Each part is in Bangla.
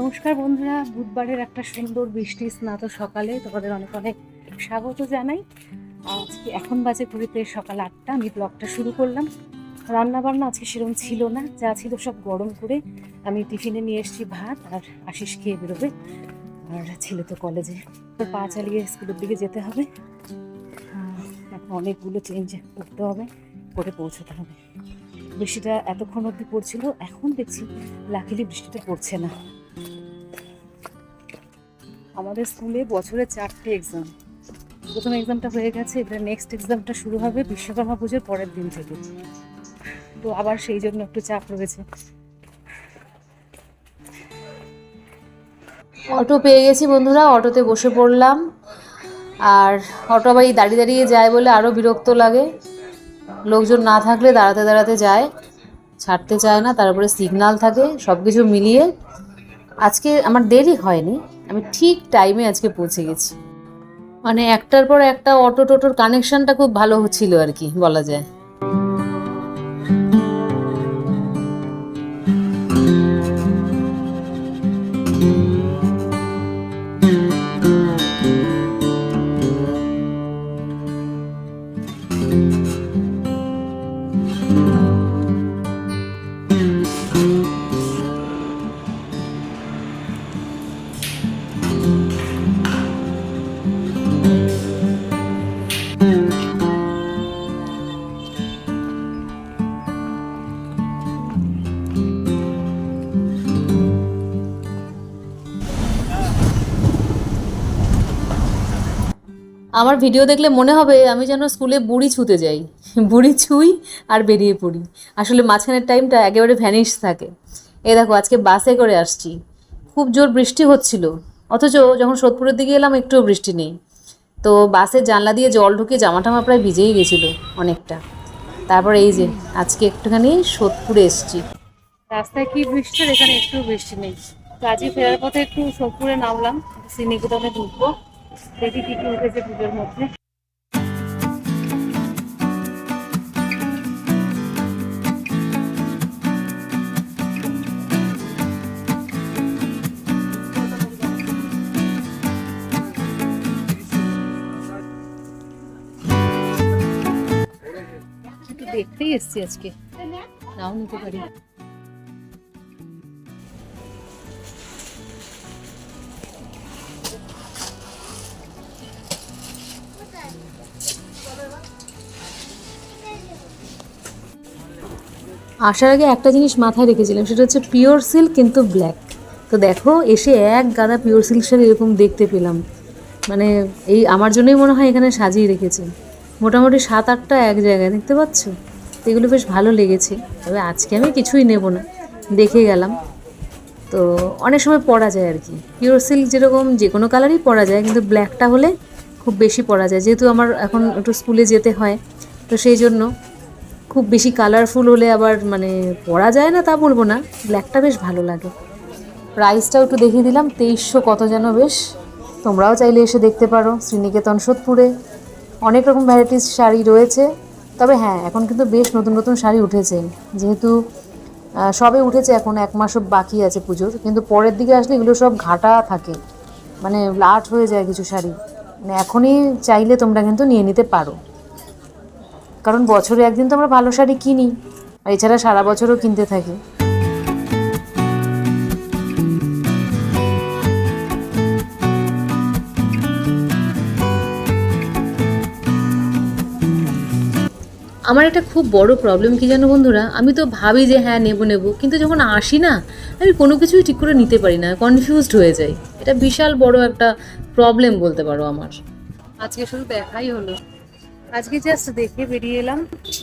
নমস্কার বন্ধুরা, বুধবারের একটা সুন্দর বৃষ্টি স্নাত সকালে তোমাদের অনেক অনেক স্বাগত জানাই। আজকে এখন বাজে ঘুরিতে সকাল আটটা, আমি ব্লগটা শুরু করলাম। রান্না বান্না আজকে সেরকম ছিল না, যা ছিল সব গরম করে আমি টিফিনে নিয়ে এসেছি ভাত আর আশিস খেয়ে বেরোবে। আর ছেলে তো কলেজে তো পা চালিয়ে স্কুলের দিকে যেতে হবে। এখন অনেকগুলো চেঞ্জ করতে হবে, করে পৌঁছতে হবে। বৃষ্টিটা এতক্ষণ অবধি পড়ছিল, এখন দেখছি লাকিলি বৃষ্টিটা পড়ছে না। আমাদের স্কুলে বছরে চারটে এক্সাম প্রথম এক্সামটা হয়ে গেছে, এবারে নেক্সট এক্সামটা শুরু হবে বিশ্বকর্মা পুজোর পরের দিন থেকে। তো আবার সেই জন্য একটু চাপ রয়েছে। অটো পেয়ে গেছি বন্ধুরা, অটোতে বসে পড়লাম। আর অটো আবার এই দাঁড়িয়ে দাঁড়িয়ে যায় বলে আরও বিরক্ত লাগে। লোকজন না থাকলে দাঁড়াতে দাঁড়াতে যায়, ছাড়তে চায় না তারপরে সিগনাল থাকে সব কিছু মিলিয়ে। আজকে আমার দেরি হয়নি। আমি ঠিক টাইমে আজকে পৌঁছে গেছি। মানে একটার পর একটা অটো টোটোর কানেকশনটা খুব ভালো ছিল আর কি, বলা যায়। আমার ভিডিও দেখলে মনে হবে আমি যেন স্কুলে বুড়ি ছুতে যাই। বুড়ি ছুই আর বেরিয়ে পড়ি। আসলে মাঝখানের টাইমটা একেবারে ভ্যানিশ থাকে। এ দেখো, আজকে বাসে করে আসছি। খুব জোর বৃষ্টি হচ্ছিল। অথচ যখন সোদপুরের দিকে এলাম, একটুও বৃষ্টি নেই। তো বাসের জানলা দিয়ে জল ঢুকে জামা টামা প্রায় ভিজেই গেছিল অনেকটা। তারপর এই যে, আজকে একটুখানি সোদপুরে এসছি। রাস্তায় কি বৃষ্টি এখানে একটু বৃষ্টি নেই। আজকে ফেরার পথে একটু সোদপুরে নামলাম। শ্রীনিকেতনে ঢুকবো। দেখি কি কি উঠেছে পুজোর মধ্যে একটু দেখতেই এসছি আজকে নাও নিতে পারি আসার আগে একটা জিনিস মাথায় রেখেছিলাম, সেটা হচ্ছে পিওর সিল্ক কিন্তু ব্ল্যাক তো দেখো, এসে এক গাদা পিওর সিল্ক শাড়ি এরকম দেখতে পেলাম। মানে এই আমার জন্যই মনে হয় এখানে সাজিয়ে রেখেছে। মোটামুটি সাত আটটা এক জায়গায়, দেখতে পাচ্ছ? তো এগুলো বেশ ভালো লেগেছে। তবে আজকে আমি কিছুই নেব না। দেখে গেলাম। তো অনেক সময় পরা যায় আর কি। পিওর সিল্ক যেরকম যে কোনো কালারই পরা যায়, কিন্তু ব্ল্যাকটা হলে খুব বেশি পরা যায়। যেহেতু আমার এখন একটু স্কুলে যেতে হয়, তো সেই জন্য খুব বেশি কালারফুল হলে আবার মানে পরা যায় না তা বলব না। ব্ল্যাকটা বেশ ভালো লাগে। প্রাইসটাও একটু দেখিয়ে দিলাম, তেইশশো কত যেন বেশ। তোমরাও চাইলে এসে দেখতে পারো শ্রীনিকেতন, সোদপুরে। অনেক রকম ভ্যারাইটিস শাড়ি রয়েছে। তবে হ্যাঁ এখন কিন্তু বেশ নতুন নতুন শাড়ি উঠেছে। যেহেতু সবে উঠেছে এখন, এক মাসও বাকি আছে পুজোর। কিন্তু পরের দিকে আসলে এগুলো সব ঘাটা থাকে। মানে লাট হয়ে যায় কিছু শাড়ি। মানে এখনই চাইলে তোমরা কিন্তু নিয়ে নিতে পারো। কারণ বছরে একদিন তো আমরা ভালো শাড়ি কিনি আর এছাড়া সারা বছরও কিনতে থাকি। আমার একটা খুব বড় প্রবলেম কি জানো বন্ধুরা? আমি তো ভাবি যে হ্যাঁ নেব নেব। কিন্তু যখন আসি না আমি কোনো কিছুই ঠিক করে নিতে পারি না কনফিউজড হয়ে যাই। এটা বিশাল বড় একটা প্রবলেম বলতে পারো আমার। আজকে শুধু দেখাই হলো। আজকে জাস্ট দেখে বেরিয়ে এলাম।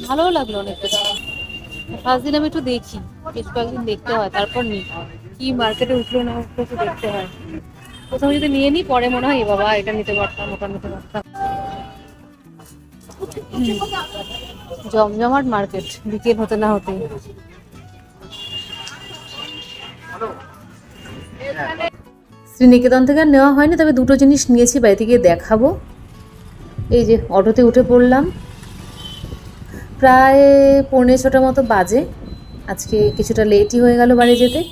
ভালোও লাগল অনেক ফার্স্ট দিন আমি একটু দেখি, বেশ কয়েকদিন দেখতে হয়, তারপর নিই কি মার্কেটে উঠল না উঠল একটু দেখতে হয়। প্রথমে যদি নিয়ে নিই পরে মনে হয় বাবা, এটা নিতে পারতাম, ওটা নিতে পারতাম। জমজমাট মার্কেট বিকেল হতে না হতে। শ্রীনিকেতন থেকে আর নেওয়া হয়নি, তবে দুটো জিনিস নিয়েছি, বাড়িতে গিয়ে দেখাবো। এই যে অটোতে উঠে পড়লাম। প্রায় পৌনে ছটা মতো বাজে। আজকে কিছুটা লেটই হয়ে গেল বাড়ি যেতে।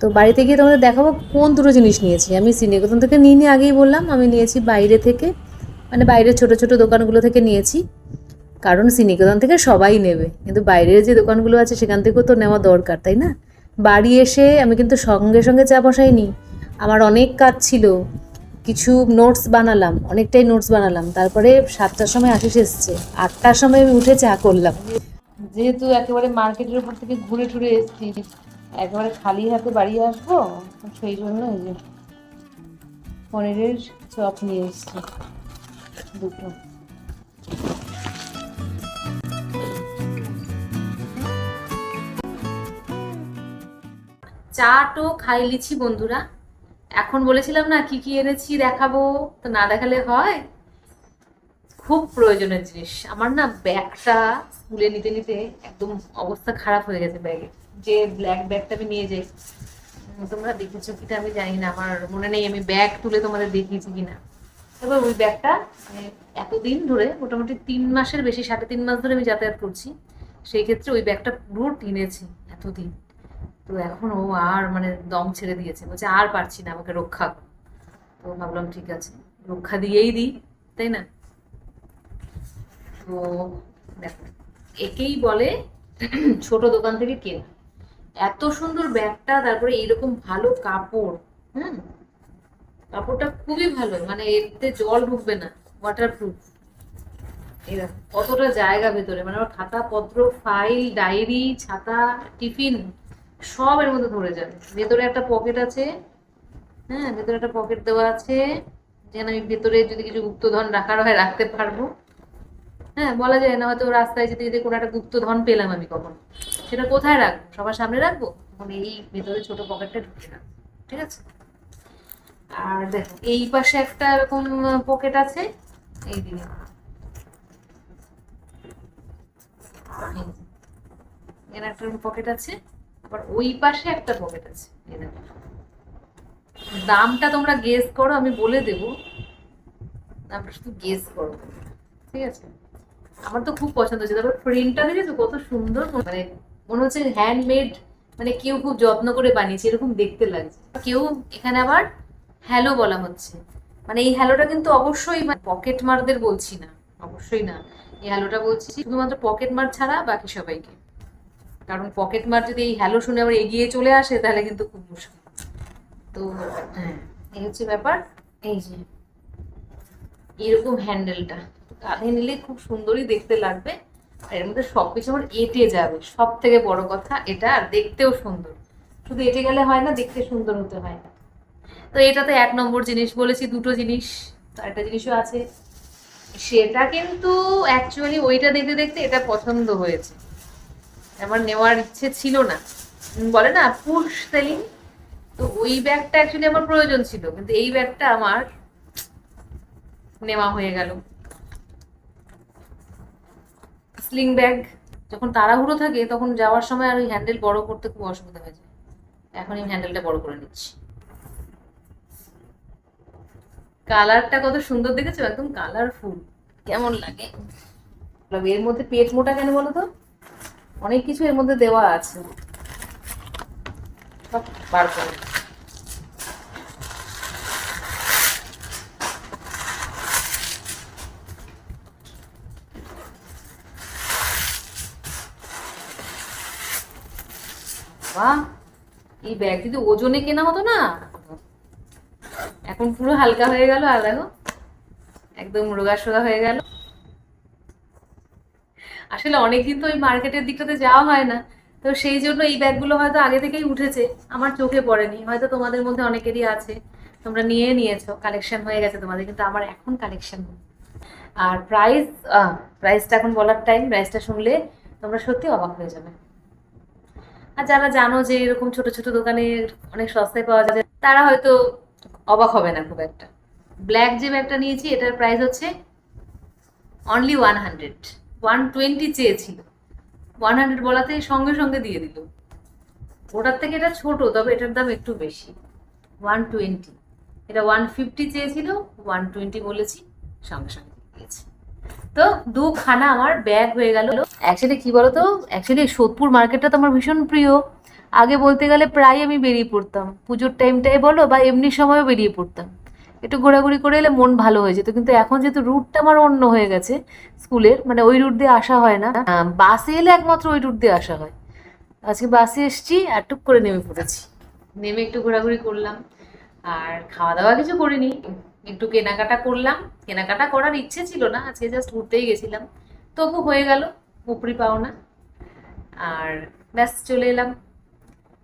তো বাড়িতে গিয়ে তোমাদের দেখাবো কোন দুটো জিনিস নিয়েছি। আমি শ্রীনিকেতন থেকে নিয়ে নিয়ে আগেই বললাম। আমি নিয়েছি বাইরে থেকে মানে বাইরের ছোট ছোট দোকানগুলো থেকে নিয়েছি। কারণ শ্রীনিকেতন থেকে সবাই নেবে। কিন্তু বাইরের যে দোকানগুলো আছে, সেখান থেকেও তো নেওয়া দরকার, তাই না? বাড়ি এসে আমি কিন্তু সঙ্গে সঙ্গে চা বসাইনি। আমার অনেক কাজ ছিল। কিছু নোটস বানালাম অনেকটাই নোটস বানালাম। তারপরে সাতটার সময় আশিস এসছে আটটার সময় আমি উঠে চা করলাম। যেহেতু একেবারে মার্কেটের উপর থেকে ঘুরে টুরে এসছি একেবারে খালি হাতে বাড়ি আসব সেই জন্য এই যে পনিরের চপ নিয়ে এসছি দুটো। চা টো খাই লিছি বন্ধুরা। এখন বলেছিলাম না, কি কি এনেছি দেখাবো? তো না দেখালে হয়? খুব প্রয়োজনের জিনিস। আমার না ব্যাগটা স্কুলে নিতে নিতে একদম অবস্থা খারাপ হয়ে গেছে ব্যাগে। যে ব্ল্যাক ব্যাগটা আমি নিয়ে যাই। তোমরা দেখেছ কিনা আমি জানি না। আমার মনে নেই আমি ব্যাগ তুলে তোমাদের দেখিয়েছি কিনা। এবার ওই ব্যাগটা মানে এতদিন ধরে, মোটামুটি তিন মাসের বেশি, সাড়ে তিন মাস ধরে আমি যাতায়াত করছি। সেই ক্ষেত্রে ওই ব্যাগটা পুরো টেনেছি এতদিন। তো এখন ও আর মানে দম ছেড়ে দিয়েছে। বলছে, আর পারছি না, আমাকে রক্ষা তো ভাবলাম, ঠিক আছে, রক্ষা দিয়েই দিই, তাই না? তো দেখো, একেই বলে ছোট দোকান থেকে কেনা। এত সুন্দর ব্যাগটা, তারপরে এরকম ভালো কাপড়, হুম? কাপড়টা খুবই ভালো মানে এতে জল ঢুকবে না ওয়াটারপ্রুফ এরকম কতটা জায়গা ভেতরে মানে আমার খাতা পত্র ফাইল ডায়েরি ছাতা টিফিন সব এর মধ্যে ধরে যাবে। ভেতরে একটা পকেট আছে হ্যাঁ ভেতরে একটা পকেট দেওয়া আছে, যেন আমি ভেতরে যদি কিছু গুপ্তধন রাখার হয় রাখতে পারব। হ্যাঁ বলা যায় না, হয়তো রাস্তায় যেতে যেতে কোনো একটা গুপ্তধন পেলাম আমি কখন। সেটা কোথায় রাখব? সবার সামনে রাখব? তখন এই ভেতরে ছোট পকেটটা ঢুকে ঠিক আছে? আর দেখো, এই পাশে একটা এরকম পকেট আছে, এই দিকে। এখানে একটা পকেট আছে। আবার ওই পাশে একটা পকেট আছে দামটা তোমরা গেস করো, আমি বলে দেব। দামটা শুধু গেস করো। ঠিক আছে? আমার তো খুব পছন্দ হয়েছে। তারপর প্রিন্টটা দেখেছ? কত সুন্দর মানে মনে হচ্ছে হ্যান্ডমেড মানে কেউ খুব যত্ন করে বানিয়েছে, এরকম দেখতে লাগছে। কেউ এখানে আবার হ্যালো বলা হচ্ছে। মানে এই হ্যালোটা কিন্তু অবশ্যই পকেট মারদের বলছি না। অবশ্যই না। এই হ্যালোটা বলছি শুধুমাত্র পকেট মার ছাড়া বাকি সবাইকে। কারণ পকেট মার যদি এই হ্যালো শুনে আবার এগিয়ে চলে আসে, তাহলে কিন্তু খুব মুশকিল। তো হ্যাঁ এই হচ্ছে ব্যাপার। এই যে, এরকম হ্যান্ডেলটা কাঁধে নিলে খুব সুন্দরই দেখতে লাগবে। আর এর মধ্যে সব কিছু আমার এঁটে যাবে। সব থেকে বড় কথা এটা, আর দেখতেও সুন্দর। শুধু এঁটে গেলে হয় না, দেখতে সুন্দর হতে হয়। না তো এটা তো এক নম্বর জিনিস বলেছি, দুটো জিনিস। একটা জিনিসও আছে। সেটা কিন্তু অ্যাকচুয়ালি ওইটা দেখতে দেখতে এটা পছন্দ হয়েছে। আমার নেওয়ার ইচ্ছে ছিল না। বলে না পুশ সেলিং। তো ওই ব্যাগটা অ্যাকচুয়ালি আমার প্রয়োজন ছিল কিন্তু এই ব্যাগটা আমার নেওয়া হয়ে গেল। স্লিং ব্যাগ যখন তাড়াহুড়ো থাকে তখন যাওয়ার সময় আর ওই হ্যান্ডেল বড় করতে খুব অসুবিধা হয়ে যায়। এখন এই হ্যান্ডেলটা বড় করে নিচ্ছি। কালারটা কত সুন্দর দেখেছ? একদম কালারফুল। কেমন লাগে? এর মধ্যে পেট মোটা কেন বলো তো? অনেক কিছু এর মধ্যে দেওয়া আছে। বাহ এই ব্যাগ যদি ওজনে কেনা হতো না? এখন পুরো হালকা হয়ে গেল, আর দেখো, একদম রোগা সোগা হয়ে গেল। আসলে অনেকদিন তো ওই মার্কেটের দিকটাতে যাওয়া হয় না। তো সেই জন্য এই ব্যাগগুলো হয়তো আগে থেকেই উঠেছে, আমার চোখে পড়েনি। হয়তো তোমাদের মধ্যে অনেকেরই আছে, তোমরা নিয়ে নিয়েছো কালেকশন হয়ে গেছে তোমাদের, কিন্তু আমার এখন কালেকশন আর প্রাইস প্রাইসটা এখন বলার টাইম প্রাইসটা শুনলে তোমরা সত্যি অবাক হয়ে যাবে। আর যারা জানো যে এরকম ছোট ছোট দোকানে অনেক সস্তায় পাওয়া যায়, তারা হয়তো অবাক হবে না খুব একটা। ব্ল্যাক যে ব্যাগটা নিয়েছি, এটার প্রাইস হচ্ছে only one hundred one twenty চেয়েছিল। ওয়ান হান্ড্রেড বলাতে সঙ্গে সঙ্গে দিয়ে দিল। ওটার থেকে এটা ছোট, তবে এটার দাম একটু বেশি। ওয়ান টোয়েন্টি এটা ওয়ান ফিফটি চেয়েছিল ওয়ান টোয়েন্টি বলেছি, সঙ্গে সঙ্গে দিয়ে দিয়েছে। তো দুখানা আমার ব্যাগ হয়ে গেল। অ্যাকচুয়ালি কি বলতো? অ্যাকচুয়ালি সোদপুর মার্কেটটা তো আমার ভীষণ প্রিয়। আগে বলতে গেলে প্রায় আমি বেরিয়ে পড়তাম। পুজোর টাইমটাই বলো বা এমনি সময়ও বেরিয়ে পড়তাম। একটু ঘোরাঘুরি করে এলে মন ভালো হয়ে যেত। কিন্তু এখন যেহেতু রুটটা আমার অন্য হয়ে গেছে স্কুলের মানে ওই রুট দিয়ে আসা হয় না। বাসে এলে একমাত্র ওই রুট দিয়ে আসা হয়। আজকে বাসে এসছি আর টুক করে নেমে পড়েছি। নেমে একটু ঘোরাঘুরি করলাম আর খাওয়া দাওয়া কিছু করিনি। একটু কেনাকাটা করলাম। কেনাকাটা করার ইচ্ছে ছিল না, আজকে জাস্ট ঘুরতেই গেছিলাম। তবু হয়ে গেল, উপরি পাওনা। আর ব্যাস, চলে এলাম।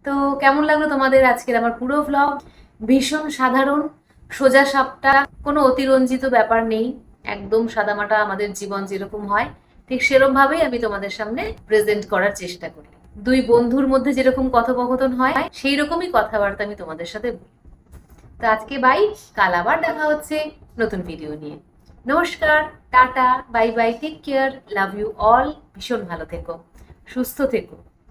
তো কেমন লাগল তোমাদের আজকের আমার পুরো ভ্লগ ভীষণ সাধারণ। সোজা সাপটা, কোনো অতিরঞ্জিত ব্যাপার নেই। একদম সাদামাটা আমাদের জীবন যেরকম হয়, ঠিক সেরকম ভাবেই আমি তোমাদের সামনে প্রেজেন্ট করার চেষ্টা করি। দুই বন্ধুর মধ্যে যেরকম কথোপকথন হয় সেই রকমই কথাবার্তা আমি তোমাদের সাথে বলি। তো আজকে বাই, কাল আবার দেখা হচ্ছে নতুন ভিডিও নিয়ে। নমস্কার, tata, bye bye take care love you all ভীষণ ভালো থেকো, সুস্থ থেকো।